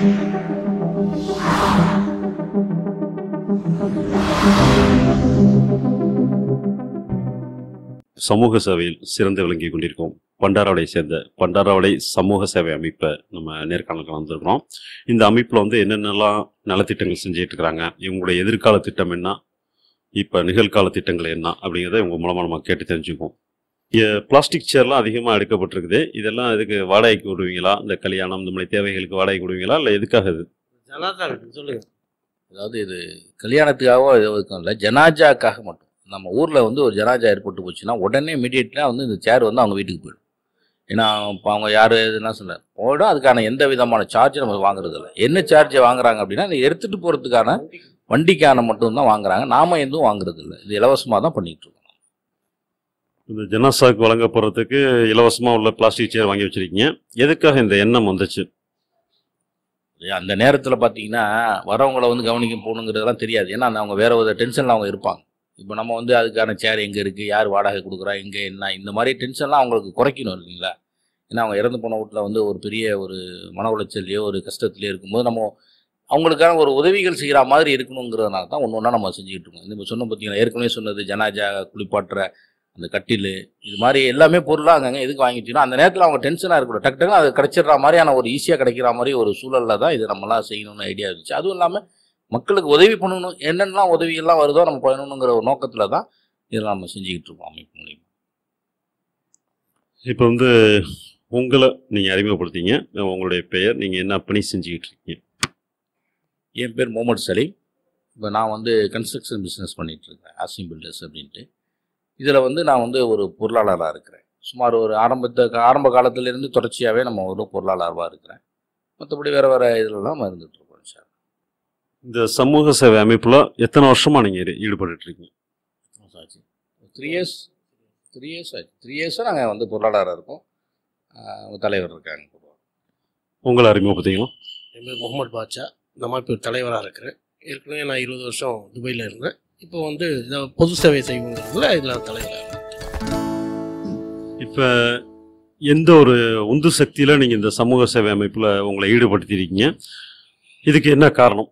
சமூக சேவையில் சிறந்து விளங்கி கொண்டிருக்கோம். பண்டாரவளை சேர்ந்த பண்டாரவளை சமூக சேவை அமைப்பை நம்ம நேர்காணல் வந்திருக்கிறோம் இந்த அமைப்பில் வந்து என்னென்னலாம் நலத்திட்டங்கள் செஞ்சுட்டு இருக்கிறாங்க இவங்களுடைய எதிர்கால திட்டம் என்ன? இப்போ நிகழ்கால திட்டங்கள் என்ன? அப்படிங்கிறத இவங்க மூலமாக நம்ம கேட்டு தெரிஞ்சுக்குவோம். பிளாஸ்டிக் சேர்லாம் அதிகமாக எடுக்கப்பட்டிருக்குது. இதெல்லாம் இதுக்கு வாடகைக்கு விடுவீங்களா? இந்த கல்யாணம் இந்த மாதிரி தேவைகளுக்கு வாடகைக்கு விடுவீங்களா? இல்லை எதுக்காக இது? ஜனாதா சொல்லுங்க. அதாவது இது கல்யாணத்துக்காக இருக்கும் இல்லை. ஜனாஜாக்காக மட்டும். நம்ம ஊரில் வந்து ஒரு ஜனாஜா ஏற்பட்டு போச்சுன்னா உடனே இமீடியட்லாம் வந்து இந்த சேர் வந்து அவங்க வீட்டுக்கு போயிடும். ஏன்னா இப்போ அவங்க யார் எதுனா சொல்ல. போயிடும். அதுக்கான எந்த விதமான சார்ஜ் நம்ம வாங்குறது இல்லை. என்ன சார்ஜ் வாங்குறாங்க அப்படின்னா இதை எடுத்துகிட்டு போகிறதுக்கான வண்டிக்கான மட்டும்தான் வாங்குறாங்க. நாம எதுவும் வாங்குறது இல்லை. இது இலவசமாக தான் பண்ணிகிட்ருக்கோம் இந்த ஜனாசாக்கு வழங்க போகிறதுக்கு இலவசமாக உள்ள பிளாஸ்டிக் சேர் வாங்கி வச்சிருக்கீங்க. எதுக்காக இந்த எண்ணம் வந்துச்சு? அந்த நேரத்தில் பார்த்தீங்கன்னா வரவங்கள வந்து கவனிக்க போகணுங்கிறதெல்லாம் தெரியாது. ஏன்னா அந்த அவங்க வேற ஒரு டென்ஷனில் அவங்க இருப்பாங்க. இப்போ நம்ம வந்து அதுக்கான சேர் எங்கே இருக்குது யார் வாடகை கொடுக்குறா எங்கே என்ன இந்த மாதிரி டென்ஷன்லாம் அவங்களுக்கு குறைக்கணும் இல்லைங்களா? ஏன்னா அவங்க இறந்து போன வீட்டில் வந்து ஒரு பெரிய ஒரு மன உளைச்சல்லையோ ஒரு கஷ்டத்துலையோ இருக்கும்போது நம்ம அவங்களுக்கான ஒரு உதவிகள் செய்கிற மாதிரி இருக்கணுங்கிறதுனால தான் ஒன்று ஒன்றா நம்ம செஞ்சுக்கிட்டு இருக்கோம். இந்த சொன்ன பார்த்தீங்கன்னா ஏற்கனவே சொன்னது ஜனாஜா குளிப்பாட்டுற அந்த கட்டில் இது மாதிரி எல்லாமே பொருளாக அங்கங்கே எதுக்கு வாங்கிட்டீங்கன்னா அந்த நேரத்தில் அவங்க டென்ஷனாக இருக்கணும் டக்கு டக்குன்னு அது கிடைச்சிடுற மாதிரியான ஒரு ஈஸியாக கிடைக்கிற மாதிரி ஒரு சூழலில் தான் இது நம்மளாம் செய்யணும்னு ஐடியா இருந்துச்சு. அதுவும் இல்லாமல் மக்களுக்கு உதவி பண்ணணும். என்னென்னலாம் உதவியெல்லாம் வருதோ நம்ம பண்ணணுங்கிற ஒரு நோக்கத்தில் தான் இதெல்லாம் நம்ம செஞ்சுக்கிட்டு இருக்கோம் அமைப்பு மூலியமா. இப்போ வந்து உங்களை நீங்கள் அறிமுகப்படுத்திங்க. உங்களுடைய பெயர் நீங்கள் என்ன பணி செஞ்சுக்கிட்டு இருக்கீங்க? என் பேர் முகமது சலீம். இப்போ நான் வந்து கன்ஸ்ட்ரக்ஷன் பிஸ்னஸ் பண்ணிகிட்டு இருக்கேன். ஆசிம் பில்டர்ஸ் அப்படின்ட்டு. இதில் வந்து நான் வந்து ஒரு பொருளாளராக இருக்கிறேன். சுமார் ஒரு ஆரம்பத்த ஆரம்ப காலத்திலேருந்து தொடர்ச்சியாகவே நம்ம ஒரு பொருளாளராக இருக்கிறேன். மற்றபடி வேறு வேறு இதிலலாம் இருக்கோம் சார். இந்த சமூக சேவை அமைப்பில் எத்தனை வருஷமாக நீங்கள் ஈடுபட்டு இருக்கீங்க? ஆச்சு? த்ரீ இயர்ஸ் த்ரீ இயர்ஸ் ஆச்சு. த்ரீ இயர்ஸாக நாங்கள் வந்து பொருளாளராக இருக்கோம். தலைவர் இருக்காங்க உங்களை அறிமுகப்படுத்திக்கலாம் என் பேர் முகமது பாட்சா இந்த மாதிரி தலைவராக இருக்கிறேன். ஏற்கனவே நான் இருபது வருஷம் துபாயில் இருந்தேன். இப்போ வந்து இதை பொது சேவை செய்வோங்கிறதுல இதில் இருக்கேன் இப்போ எந்த ஒரு உந்து சக்தியில் நீங்கள் இந்த சமூக சேவை அமைப்பில் உங்களை ஈடுபடுத்தியிருக்கீங்க இதுக்கு என்ன காரணம்?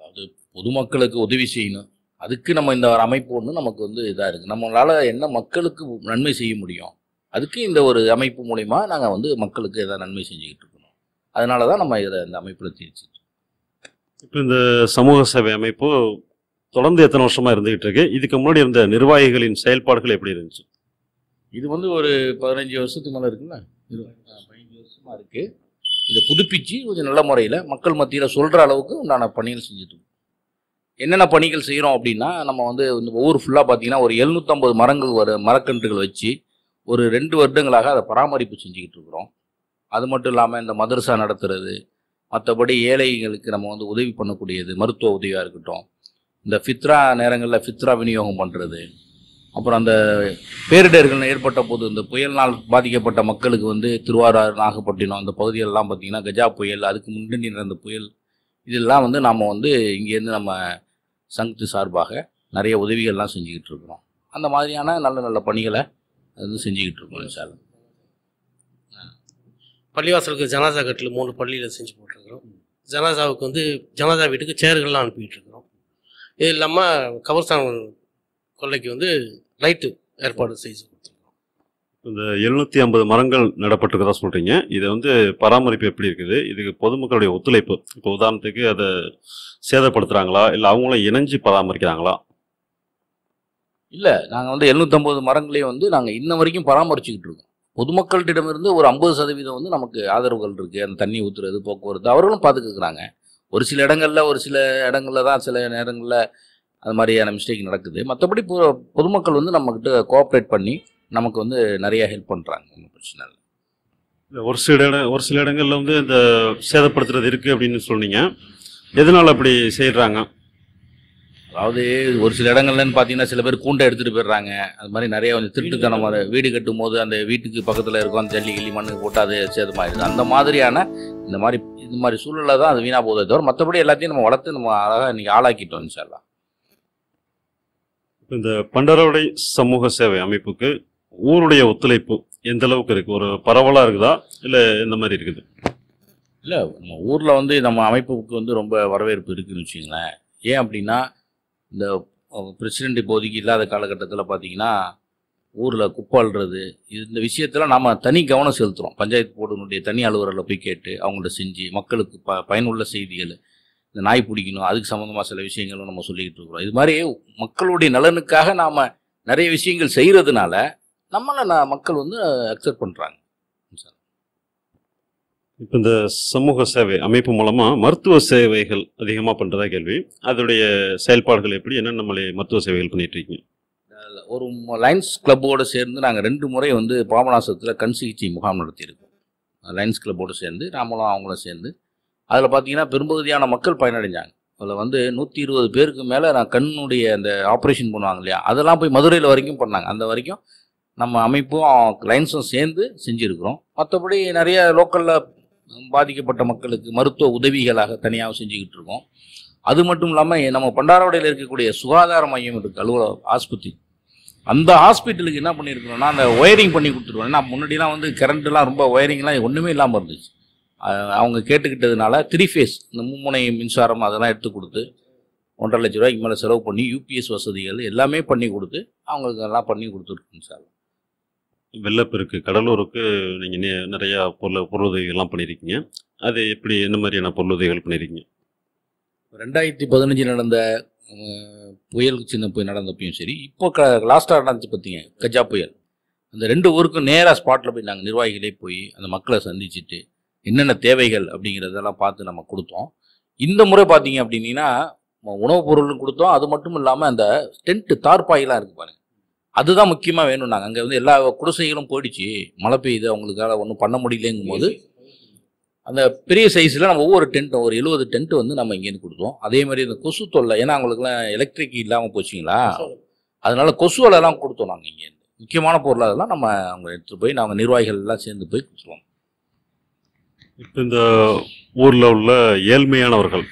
அதாவது பொதுமக்களுக்கு உதவி செய்யணும். அதுக்கு நம்ம இந்த ஒரு அமைப்பு ஒன்று நமக்கு வந்து இதாக இருக்குது நம்மளால் என்ன மக்களுக்கு நன்மை செய்ய முடியும்? அதுக்கு இந்த ஒரு அமைப்பு மூலிமா நாங்கள் வந்து மக்களுக்கு எதாவது நன்மை செஞ்சுக்கிட்டு இருக்கணும். அதனால தான் நம்ம இதை இந்த அமைப்பில் தீர்ச்சி இப்போ இந்த சமூக சேவை அமைப்பு தொடர்ந்து எத்தனை வருஷமாக இருந்துகிட்டு இருக்கு. இதுக்கு முன்னாடி இருந்த நிர்வாகிகளின் செயல்பாடுகள் எப்படி இருந்துச்சு? இது வந்து ஒரு பதினஞ்சு வருஷத்துக்கு மேலே இருக்குல்ல? பதினஞ்சு வருஷமாக இருக்குது இதை புதுப்பிச்சு கொஞ்சம் நல்ல முறையில் மக்கள் மத்தியில் சொல்கிற அளவுக்கு உண்டான பணிகள் செஞ்சுட்டு என்னென்ன பணிகள் செய்கிறோம் அப்படின்னா நம்ம வந்து இந்த ஊர் ஃபுல்லாக பார்த்தீங்கன்னா ஒரு எழுநூற்றம்பது மரங்கள் வர மரக்கன்றுகள் வச்சு ஒரு ரெண்டு வருடங்களாக அதை பராமரிப்பு செஞ்சுக்கிட்டு இருக்கிறோம். அது மட்டும் இல்லாமல் இந்த மதரசா நடத்துறது மற்றபடி ஏழைகளுக்கு நம்ம வந்து உதவி பண்ணக்கூடியது மருத்துவ உதவியாக இருக்கட்டும் இந்த ஃபித்ரா நேரங்களில் ஃபித்ரா விநியோகம் பண்ணுறது அப்புறம் அந்த பேரிடர்கள் ஏற்பட்ட போது இந்த புயலினால் பாதிக்கப்பட்ட மக்களுக்கு வந்து திருவாரூர் நாகப்பட்டினம் அந்த பகுதிகளெல்லாம் பார்த்திங்கன்னா கஜா புயல் அதுக்கு முன்னணி நடந்த புயல் இதெல்லாம் வந்து நாம் வந்து இங்கேருந்து நம்ம சங்கத்து சார்பாக நிறைய உதவிகள்லாம் செஞ்சுக்கிட்டு இருக்கிறோம். அந்த மாதிரியான நல்ல நல்ல பணிகளை வந்து செஞ்சுக்கிட்டு இருக்கோம் சார் பள்ளிவாசலுக்கு ஜனாதா கட்டில் மூணு பள்ளியில் செஞ்சு போட்டிருக்கிறோம். ஜனாதாவுக்கு வந்து ஜனாதா வீட்டுக்கு சேர்கள்லாம் அனுப்பிட்டு இது இல்லாமல் கபர்ஸ்தான் கொள்ளைக்கு வந்து லைட்டு ஏற்பாடு செய்து இந்த எழுநூத்தி ஐம்பது மரங்கள் நடப்பட்டிருக்கதா சொல்றீங்க. இது வந்து பராமரிப்பு எப்படி இருக்குது? இதுக்கு பொதுமக்களுடைய ஒத்துழைப்பு இப்போ உதாரணத்துக்கு அதை சேதப்படுத்துறாங்களா? இல்லை அவங்களும் இணைஞ்சு பராமரிக்கிறாங்களா? இல்லை நாங்கள் வந்து எழுநூற்றம்பது மரங்களையும் வந்து நாங்கள் இன்ன வரைக்கும் பராமரிச்சுக்கிட்டு இருக்கோம். பொதுமக்களிடமிருந்து ஒரு ஐம்பது சதவீதம் வந்து நமக்கு ஆதரவுகள் இருக்குது அந்த தண்ணி ஊற்றுறது போக்குவரத்து அவர்களும் பார்த்துக்கிறாங்க ஒரு சில இடங்கள்ல ஒரு சில இடங்கள்ல தான் சில நேரங்களில் அது மாதிரியான மிஸ்டேக் நடக்குது. மற்றபடி பொதுமக்கள் வந்து நம்மக்கிட்ட கோஆப்ரேட் பண்ணி நமக்கு வந்து நிறைய ஹெல்ப் பண்ணுறாங்க ஒன்றும் பிரச்சனை இல்லை. ஒரு சில இடம் ஒரு சில இடங்கள்ல வந்து இந்த சேதப்படுத்துறது இருக்கு அப்படின்னு சொன்னீங்க. எதனால அப்படி செய்யறாங்க அதாவது ஒரு சில இடங்கள்லன்னு பார்த்தீங்கன்னா சில பேர் கூண்டை எடுத்துகிட்டு போயிடுறாங்க. அது மாதிரி நிறைய வந்து திருட்டுத்தனமாக வீடு கட்டும் போது அந்த வீட்டுக்கு பக்கத்தில் இருக்கும் அந்த ஜல்லி கிள்ளி மண்ணு போட்டு அது சேதமாயிடுது. அந்த மாதிரியான இந்த மாதிரி இது மாதிரி சூழலில் தான் அது வீணாக போதே தவிர மற்றபடி எல்லாத்தையும் நம்ம வளர்த்து நம்ம அழகாக இன்றைக்கி ஆளாக்கிட்டோம் இன்ஷால்லா இந்த பண்டரவடை சமூக சேவை அமைப்புக்கு ஊருடைய ஒத்துழைப்பு எந்த அளவுக்கு இருக்கு? ஒரு பரவலா இருக்குதா? இல்ல எந்த மாதிரி இருக்குது? இல்லை நம்ம ஊரில் வந்து நம்ம அமைப்புக்கு வந்து ரொம்ப வரவேற்பு இருக்குன்னு வச்சுங்களேன் ஏன் அப்படின்னா இந்த பிரசிடெண்ட் இப்போதைக்கு இல்லாத காலகட்டத்தில் பார்த்தீங்கன்னா ஊரில் குப்பாளுறது இந்த விஷயத்தில் நாம் தனி கவனம் செலுத்துகிறோம் பஞ்சாயத்து போர்டுனுடைய தனி அலுவலரில் போய் கேட்டு அவங்கள்ட்ட செஞ்சு மக்களுக்கு ப பயனுள்ள செய்திகள் இந்த நாய் பிடிக்கணும் அதுக்கு சம்மந்தமாக சில விஷயங்களும் நம்ம சொல்லிக்கிட்டு இருக்கிறோம். இது மாதிரி மக்களுடைய நலனுக்காக நாம் நிறைய விஷயங்கள் செய்கிறதுனால நம்மளை நான் மக்கள் வந்து அக்செப்ட் பண்ணுறாங்க இப்போ இந்த சமூக சேவை அமைப்பு மூலமாக மருத்துவ சேவைகள் அதிகமாக பண்ணுறதா கேள்வி. அதோடைய செயல்பாடுகள் எப்படி? என்னென்ன நம்மளை மருத்துவ சேவைகள் பண்ணிகிட்டு இருக்கீங்க? ஒரு லைன்ஸ் கிளப்போடு சேர்ந்து நாங்கள் ரெண்டு முறை வந்து பாபநாசத்தில் கண் சிகிச்சை முகாம் நடத்தியிருக்கோம். லைன்ஸ் கிளப்போடு சேர்ந்து நாமளும் அவங்களும் சேர்ந்து. அதில் பார்த்தீங்கன்னா பெரும்பகுதியான மக்கள் பயனடைஞ்சாங்க. அதில் வந்து நூற்றி இருபது பேருக்கு மேலே நான் கண்ணுடைய அந்த ஆப்ரேஷன் பண்ணுவாங்க இல்லையா? அதெல்லாம் போய் மதுரையில் வரைக்கும் பண்ணாங்க. அந்த வரைக்கும் நம்ம அமைப்பும் லைன்ஸும் சேர்ந்து செஞ்சுருக்கிறோம். மற்றபடி நிறைய லோக்கலில் பாதிக்கப்பட்ட மக்களுக்கு மருத்துவ உதவிகளாக தனியாக செஞ்சுக்கிட்டு இருக்கோம். அது மட்டும் இல்லாமல் நம்ம பண்டாரவடையில் இருக்கக்கூடிய சுகாதார மையம் இருக்குது அலுவலக ஆஸ்பத்திரி. அந்த ஹாஸ்பிட்டலுக்கு என்ன பண்ணியிருக்கிறோம்னா அந்த ஒயரிங் பண்ணி கொடுத்துருவோம் ஏன்னா முன்னாடிலாம் வந்து கரண்ட்லாம் ரொம்ப ஒயரிங்லாம் ஒன்றுமே இல்லாமல் இருந்துச்சு. அவங்க கேட்டுக்கிட்டதுனால த்ரீ ஃபேஸ் இந்த மும்முனை மின்சாரம் அதெல்லாம் எடுத்து கொடுத்து ஒன்றரை லட்ச ரூபாய்க்கு மேலே செலவு பண்ணி யூபிஎஸ் வசதிகள் எல்லாமே பண்ணி கொடுத்து அவங்களுக்கு எல்லாம் பண்ணி கொடுத்துருக்கோம் சார். வெள்ளப்பெருக்கு கடலூருக்கு நீங்க நெ- நிறைய பொருள் பொருளுதவிகள்லாம் பண்ணியிருக்கீங்க அது எப்படி என்ன மாதிரியான பொருளுதவிகள் பண்ணியிருக்கீங்க ரெண்டாயிரத்தி பதினஞ்சு நடந்த புயல் சின்ன புயல் நடந்தப்பையும் சரி இப்போ க லாஸ்ட்டாக நடந்துச்சு பார்த்தீங்க கஜா புயல். அந்த ரெண்டு ஊருக்கும் நேராக ஸ்பாட்டில் போய் நாங்கள் நிர்வாகிகளே போய் அந்த மக்களை சந்திச்சுட்டு என்னென்ன தேவைகள் அப்படிங்கிறதெல்லாம் பார்த்து நம்ம கொடுத்தோம். இந்த முறை பார்த்தீங்க அப்படின்னா உணவுப் பொருளும் கொடுத்தோம். அது மட்டும் இல்லாமல் அந்த டென்ட்டு தார்பாயெல்லாம் இருக்குது பாருங்கள் அதுதான் முக்கியமாக வேணும் நாங்கள் அங்கே வந்து எல்லா குடிசைகளும் போயிடுச்சு. மழை பெய்யுது அவங்களுக்காக ஒன்றும் பண்ண முடியலங்கும் போது அந்த பெரிய சைஸில் நம்ம ஒவ்வொரு டென்ட்டும் ஒரு எழுபது டென்ட் வந்து நம்ம இங்கேருந்து கொடுத்தோம். அதே மாதிரி இந்த கொசு தொல்லை ஏன்னா அவங்களுக்குலாம் எலக்ட்ரிக் இல்லாமல் போச்சுங்களா? அதனால கொசு வலைலாம் கொடுத்தோம் நாங்கள் இங்கேருந்து முக்கியமான பொருள் அதெல்லாம் நம்ம அவங்க எடுத்துகிட்டு போய் நாங்கள் நிர்வாகிகள் எல்லாம் சேர்ந்து போய் கொடுத்துருவோம். இப்போ இந்த ஊர்ல உள்ள ஏழ்மையானவர்கள்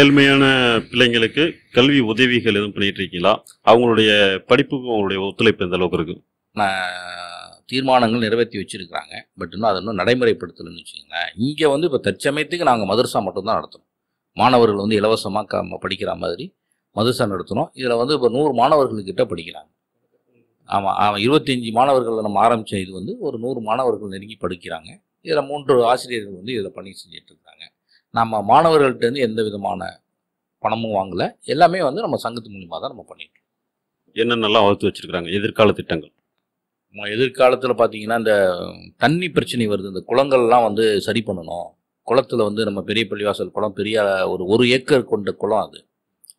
ஏழ்மையான பிள்ளைங்களுக்கு கல்வி உதவிகள் எதுவும் பண்ணிட்டு இருக்கீங்களா? அவங்களுடைய படிப்புக்கு உங்களுடைய ஒத்துழைப்பு எந்த அளவுக்கு இருக்கு? தீர்மானங்கள் நிறைவேற்றி வச்சுருக்கிறாங்க. பட் இன்னும் அதை இன்னும் நடைமுறைப்படுத்தலைன்னு வச்சுக்கோங்களேன். இங்கே வந்து இப்போ தற்சமயத்துக்கு நாங்கள் மதரசா மட்டும்தான் நடத்துகிறோம் மாணவர்கள் வந்து இலவசமாக க படிக்கிற மாதிரி மதரசா நடத்துகிறோம் இதில் வந்து இப்போ நூறு மாணவர்கள்கிட்ட படிக்கிறாங்க. ஆமாம் ஆமாம் இருபத்தஞ்சி மாணவர்கள் நம்ம ஆரம்பித்த இது வந்து ஒரு நூறு மாணவர்கள் நெருங்கி படிக்கிறாங்க. இதில் மூன்று ஆசிரியர்கள் வந்து இதில் பணி செஞ்சுட்டு இருக்காங்க நம்ம மாணவர்கள்ட்டேருந்து எந்த விதமான பணமும் வாங்கலை. எல்லாமே வந்து நம்ம சங்கத்து மூலியமாக தான் நம்ம பண்ணிட்டு என்னென்னலாம் வகுத்து வச்சுருக்காங்க எதிர்கால திட்டங்கள். எதிர்காலத்தில் பார்த்தீங்கன்னா இந்த தண்ணி பிரச்சனை வருது. இந்த குளங்கள்லாம் வந்து சரி பண்ணணும். குளத்துல வந்து நம்ம பெரிய பள்ளிவாசல் குளம் பெரிய ஒரு ஒரு ஏக்கர் கொண்ட குளம் அது.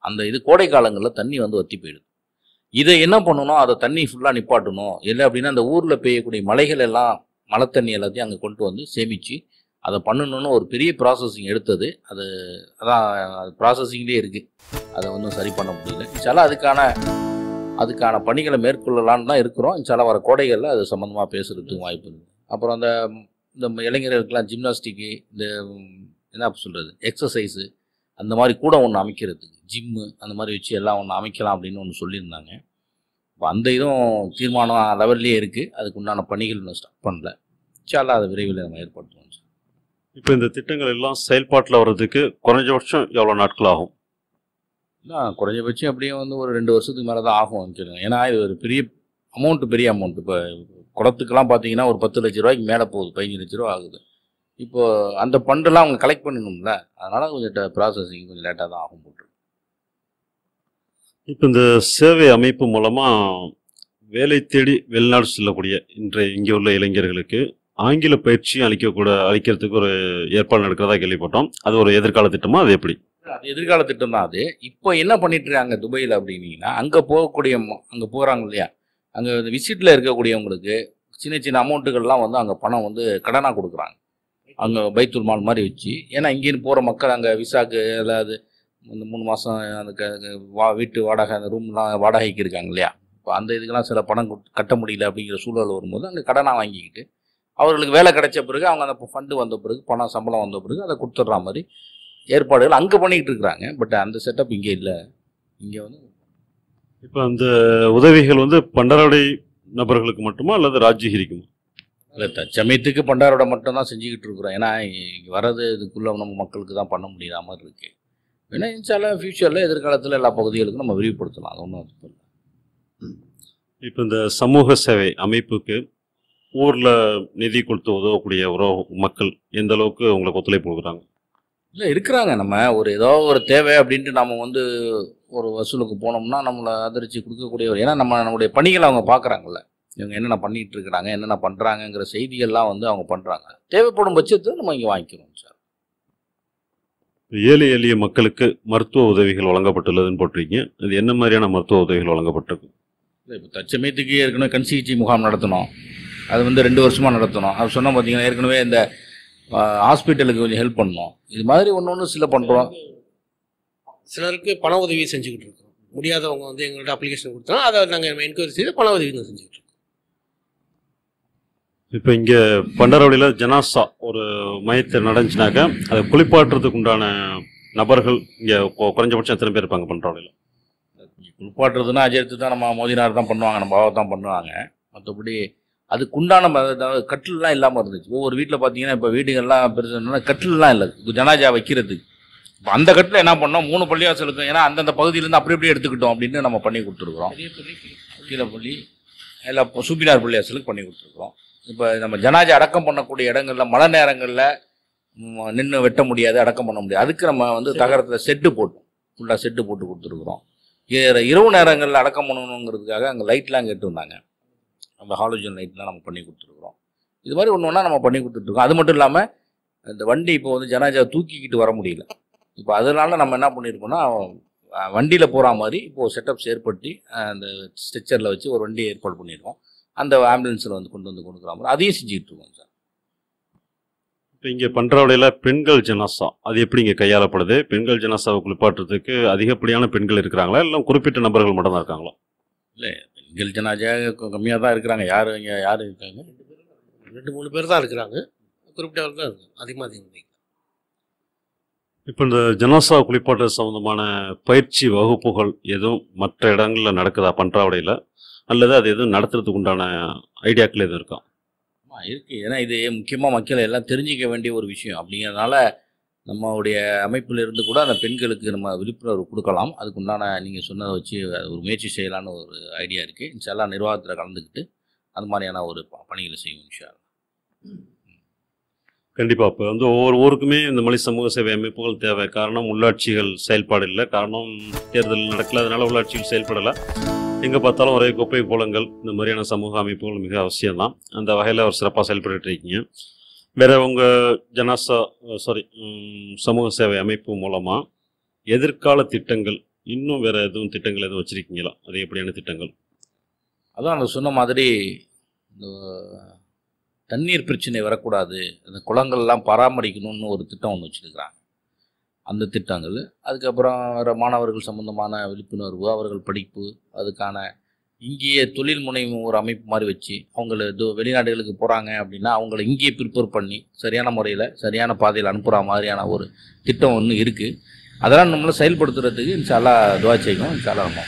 அந்த இது கோடை காலங்களில் தண்ணி வந்து வற்றி போயிடுது. இதை என்ன பண்ணணும்? அதை தண்ணி ஃபுல்லாக நிப்பாட்டணும். இல்லை அப்படின்னா அந்த ஊரில் பெய்யக்கூடிய மலைகள் எல்லாம் மழை தண்ணி எல்லாத்தையும் அங்கே கொண்டு வந்து சேமித்து அதை பண்ணணும்னு ஒரு பெரிய ப்ராசஸிங் எடுத்தது. அது அதான் அது ப்ராசஸிங்லேயே இருக்குது அதை ஒன்றும் சரி பண்ண முடியல. சில அதுக்கான அதுக்கான பணிகளை மேற்கொள்ளலான்னு தான் இருக்கிறோம். சில வர கோடைகளில் அது சம்மந்தமாக பேசுகிறதுக்கு வாய்ப்பு இருக்குது அப்புறம் அந்த இந்த இளைஞர்களுக்கெல்லாம் ஜிம்னாஸ்டிக்கு இந்த என்ன சொல்கிறது எக்ஸசைஸு அந்த மாதிரி கூட ஒன்று அமைக்கிறதுக்கு ஜிம்மு அந்த மாதிரி வச்சு எல்லாம் ஒன்று அமைக்கலாம் அப்படின்னு ஒன்று சொல்லியிருந்தாங்க. இப்போ அந்த இதுவும் தீர்மானம் லெவல்லே இருக்குது அதுக்கு உண்டான பணிகள் இன்னும் ஸ்டார்ட் பண்ணல. இன்ஷால்லா அதை விரைவில் நம்ம ஏற்படுத்துவோம். சார் இப்போ இந்த திட்டங்கள் எல்லாம் செயல்பாட்டில் வர்றதுக்கு குறைஞ்சபட்சம் எவ்வளோ நாட்கள் ஆகும்? இல்லை குறைஞ்சபட்சம் அப்படியே வந்து ஒரு ரெண்டு வருஷத்துக்கு மேலே தான் ஆகும் வச்சுருங்க ஏன்னா இது ஒரு பெரிய அமௌண்ட்டு பெரிய அமௌண்ட் இப்போ குளத்துக்கெல்லாம் பார்த்தீங்கன்னா ஒரு பத்து லட்ச ரூபாய்க்கு மேலே போகுது. பதினஞ்சு லட்ச ரூபா ஆகுது. இப்போ அந்த பண்டெல்லாம் அவங்க கலெக்ட் பண்ணணும்ல அதனால் கொஞ்சம் ப்ராசஸிங் கொஞ்சம் லேட்டாக தான் ஆகும் போட்டு இப்போ இந்த சேவை அமைப்பு மூலமாக வேலை தேடி வெளிநாடு செல்லக்கூடிய இன்றைய இங்கே உள்ள இளைஞர்களுக்கு ஆங்கில பயிற்சியும் அளிக்கக்கூட அளிக்கிறதுக்கு ஒரு ஏற்பாடு நடக்கிறதா கேள்விப்பட்டோம். அது ஒரு எதிர்கால திட்டமாக அது எப்படி? அது எதிர்கால திட்டம் தான் அது. இப்போ என்ன பண்ணிட்டுருக்காங்க துபையில் துபாயில் அப்படின்னீங்கன்னா அங்கே போகக்கூடிய அங்கே போகிறாங்க இல்லையா? அங்கே விசிட்டில் இருக்கக்கூடியவங்களுக்கு சின்ன சின்ன அமௌண்ட்டுகள்லாம் வந்து அங்கே பணம் வந்து கடனாக கொடுக்குறாங்க. அங்கே பைத்துல் மால் மாதிரி வச்சு. ஏன்னா இங்கேருந்து போகிற மக்கள் அங்கே விசாக்கு அதாவது இந்த மூணு மாதம் அந்த க- வா வீட்டு வாடகை அந்த ரூம்லாம் வாடகைக்கு இருக்காங்க இல்லையா? இப்போ அந்த இதுக்கெல்லாம் சில பணம் கட்ட முடியல அப்படிங்கிற சூழல் வரும்போது அங்கே கடனாக வாங்கிக்கிட்டு அவர்களுக்கு வேலை கிடைச்ச பிறகு அவங்க அந்த ஃபண்டு வந்த பிறகு பணம் சம்பளம் வந்த பிறகு அதை கொடுத்துட்ற மாதிரி ஏற்பாடுகள் அங்கே பண்ணிக்கிட்டு இருக்கிறாங்க. பட் அந்த செட்டப் இங்கே இல்லை. இங்கே வந்து இப்போ அந்த உதவிகள் வந்து பண்டராடை நபர்களுக்கு மட்டுமா அல்லது ராஜ்யகிரிக்குமா? இல்லை தற்சமயத்துக்கு பண்டாரோட மட்டும் தான் செஞ்சுக்கிட்டு இருக்கிறோம். ஏன்னா இங்கே வர்றது இதுக்குள்ளே நம்ம மக்களுக்கு தான் பண்ண முடியாத மாதிரி இருக்கு. ஏன்னா இன்ஷால்லா ஃபியூச்சரில் எதிர்காலத்தில் எல்லா பகுதிகளுக்கும் நம்ம விரிவுபடுத்தலாம். அது ஒன்றும் இல்லை. இப்போ இந்த சமூக சேவை அமைப்புக்கு ஊரில் நிதி கொடுத்து உதவக்கூடிய உறவு மக்கள் எந்த அளவுக்கு உங்களுக்கு ஒத்துழைப்பு கொடுக்குறாங்க? இல்லை இருக்கிறாங்க. நம்ம ஒரு ஏதோ ஒரு தேவை அப்படின்ட்டு நம்ம வந்து ஒரு வசூலுக்கு போனோம்னா நம்மளை ஆதரித்து கொடுக்கக்கூடிய ஒரு ஏன்னா நம்ம நம்மளுடைய பணிகளை அவங்க பார்க்குறாங்கல்ல இவங்க என்னென்ன பண்ணிட்டு இருக்கிறாங்க என்னென்ன பண்ணுறாங்கங்கிற செய்திகள்லாம் வந்து அவங்க பண்ணுறாங்க தேவைப்படும் பட்சத்தில் நம்ம இங்கே வாங்கிக்கிறோம் சார். ஏழை எளிய மக்களுக்கு மருத்துவ உதவிகள் வழங்கப்பட்டுள்ளதுன்னு போட்டிருக்கீங்க. அது என்ன மாதிரியான மருத்துவ உதவிகள் வழங்கப்பட்டிருக்கு இல்லை இப்போ தற்சமயத்துக்கு ஏற்கனவே கண் சிகிச்சை முகாம் நடத்தினோம் அது வந்து ரெண்டு வருஷமாக நடத்தினோம் அது சொன்னால் பார்த்தீங்கன்னா ஏற்கனவே இந்த ஹாஸ்பிட்டலுக்கு கொஞ்சம் ஹெல்ப் பண்ணோம் இது மாதிரி ஒன்று ஒன்று சில பண்ணுறோம் சிலருக்கு பண உதவி செஞ்சுக்கிட்டு இருக்கோம். முடியாதவங்க வந்து எங்கள்கிட்ட அப்ளிகேஷன் கொடுத்தோம் அதை நாங்கள் என்கொயரி செய்து பண உதவி தான் செஞ்சுக்கிட்டு இருக்கோம். இப்போ இங்கே பண்டரவழியில் ஜனாசா ஒரு மையத்தை நடந்துச்சுனாக்கா அதை குளிப்பாட்டுறதுக்கு உண்டான நபர்கள் இங்கே குறைஞ்சபட்சம் எத்தனை பேர் இருப்பாங்க பண்டரவழியில் குளிப்பாட்டுறதுன்னா அஜயத்து தான் நம்ம மோதினார் தான் பண்ணுவாங்க நம்ம பாவா தான் பண்ணுவாங்க. மற்றபடி அதுக்குண்டான கட்டில்லாம் இல்லாமல் இருந்துச்சு. ஒவ்வொரு வீட்டில் பார்த்தீங்கன்னா இப்போ வீடுகள்லாம் பெருசு என்னன்னா கட்டில்லாம் இல்லை. ஜனாஜா வைக்கிறதுக்கு. இப்போ அந்த கட்டில் என்ன பண்ணோம்? மூணு பள்ளிவாசலுக்கும் ஏன்னா அந்தந்த பகுதியிலேருந்து அப்படி அப்படியே எடுத்துக்கிட்டோம் அப்படின்னு நம்ம பண்ணி கொடுத்துருக்குறோம். கீழப்பள்ளி இல்லை சூப்பினார் பள்ளிவாசலுக்கு பண்ணி கொடுத்துருக்குறோம். இப்போ நம்ம ஜனாஜா அடக்கம் பண்ணக்கூடிய இடங்கள்ல மழை நேரங்களில் நின்று வெட்ட முடியாது அடக்கம் பண்ண முடியாது. அதுக்கு நம்ம வந்து தகரத்தில் செட்டு போட்டோம். ஃபுல்லாக செட்டு போட்டு கொடுத்துருக்குறோம். இரவு நேரங்களில் அடக்கம் பண்ணணுங்கிறதுக்காக அங்கே லைட்லாம் கேட்டுருந்தாங்க அந்த ஹாலோஜன் லைட்லாம் நம்ம பண்ணி கொடுத்துருக்குறோம். இது மாதிரி ஒன்று ஒன்றா நம்ம பண்ணி கொடுத்துட்ருக்கோம் அது மட்டும் இல்லாமல் இந்த வண்டி இப்போ வந்து ஜனாஜா தூக்கிக்கிட்டு வர முடியல. இப்போ அதனால நம்ம என்ன பண்ணியிருக்கோம்னா வண்டியில் போகிற மாதிரி இப்போது செட்டப்ஸ் ஏற்படுத்தி அந்த ஸ்ட்ரெச்சரில் வச்சு ஒரு வண்டி ஏற்பாடு பண்ணியிருக்கோம் அந்த ஆம்புலன்ஸில் வந்து கொண்டு வந்து கொடுக்குற மாதிரி அதையும் செஞ்சுக்கிட்டு இருக்கோம் சார். இப்போ இங்கே பண்டரவழியில் பெண்கள் ஜனாசா அது எப்படி இங்கே கையாளப்படுது? பெண்கள் ஜனாசாவை குளிப்பாட்டுறதுக்கு அதிகப்படியான பெண்கள் இருக்கிறாங்களா? இல்லை குறிப்பிட்ட நபர்கள் மட்டும் தான் இருக்காங்களா பெண்கள் ஜனாஜா கம்மியாக தான் இருக்கிறாங்க. யார் இங்கே யார் இருக்காங்க? ரெண்டு மூணு பேர் தான் இருக்கிறாங்க. குறிப்பிட்டவர் தான் இருக்காங்க. அதிகமாக அதிகம். இப்போ இந்த ஜனாசா குளிப்பாட்டு சம்பந்தமான பயிற்சி வகுப்புகள் எதுவும் மற்ற இடங்களில் நடக்குதா பண்டராவடையில் அல்லது அது எதுவும் நடத்துறதுக்கு உண்டான ஐடியாக்கள் எதுவும் இருக்கா? ஆமாம் இருக்குது ஏன்னா இது முக்கியமாக மக்கள் எல்லாம் தெரிஞ்சிக்க வேண்டிய ஒரு விஷயம். அப்படிங்கிறதுனால நம்மளுடைய அமைப்பில் இருந்து கூட அந்த பெண்களுக்கு நம்ம விழிப்புணர்வு கொடுக்கலாம். அதுக்கு உண்டான நீங்கள் சொன்னதை வச்சு ஒரு முயற்சி செய்யலான்னு ஒரு ஐடியா இருக்குது இன்ஷால்லா நிர்வாகத்தில் கலந்துக்கிட்டு அது மாதிரியான ஒரு ப- பணிகளை செய்யும் இன்ஷா கண்டிப்பாக இப்போ வந்து ஒவ்வொரு ஊருக்குமே இந்த மாதிரி சமூக சேவை அமைப்புகள் தேவை. காரணம் உள்ளாட்சிகள் செயல்பாடு இல்லை. காரணம் தேர்தல் நடக்கல. அதனால் உள்ளாட்சிகள் செயல்படலை. எங்கே பார்த்தாலும் ஒரே குப்பை கோலங்கள் இந்த மாதிரியான சமூக அமைப்புகள் மிக அவசியம் தான் அந்த வகையில் ஒரு சிறப்பாக செயல்பட்டு இருக்கீங்க. வேற உங்கள் ஜனாசா சாரி சமூக சேவை அமைப்பு மூலமாக எதிர்கால திட்டங்கள் இன்னும் வேற எதுவும் திட்டங்கள் எதுவும் வச்சிருக்கீங்களா? அது எப்படியான திட்டங்கள்? அதான் அந்த சொன்ன மாதிரி இந்த தண்ணீர் பிரச்சனை வரக்கூடாது அந்த குளங்கள்லாம் பராமரிக்கணும்னு ஒரு திட்டம் ஒன்று வச்சுருக்கிறாங்க. அந்த திட்டங்கள் அதுக்கப்புறம் வேறு மாணவர்கள் சம்மந்தமான விழிப்புணர்வு அவர்கள் படிப்பு அதுக்கான இங்கேயே தொழில் முனைவும் ஒரு அமைப்பு மாதிரி வச்சு அவங்கள இது வெளிநாடுகளுக்கு போகிறாங்க அப்படின்னா அவங்கள இங்கேயே ப்ரிப்பேர் பண்ணி சரியான முறையில் சரியான பாதையில் அனுப்புகிற மாதிரியான ஒரு திட்டம் ஒன்று இருக்குது அதெல்லாம் நம்மளால் செயல்படுத்துறதுக்கு இன்ஷால்லா துவா செய்யணும். இன்ஷால்லா நம்ம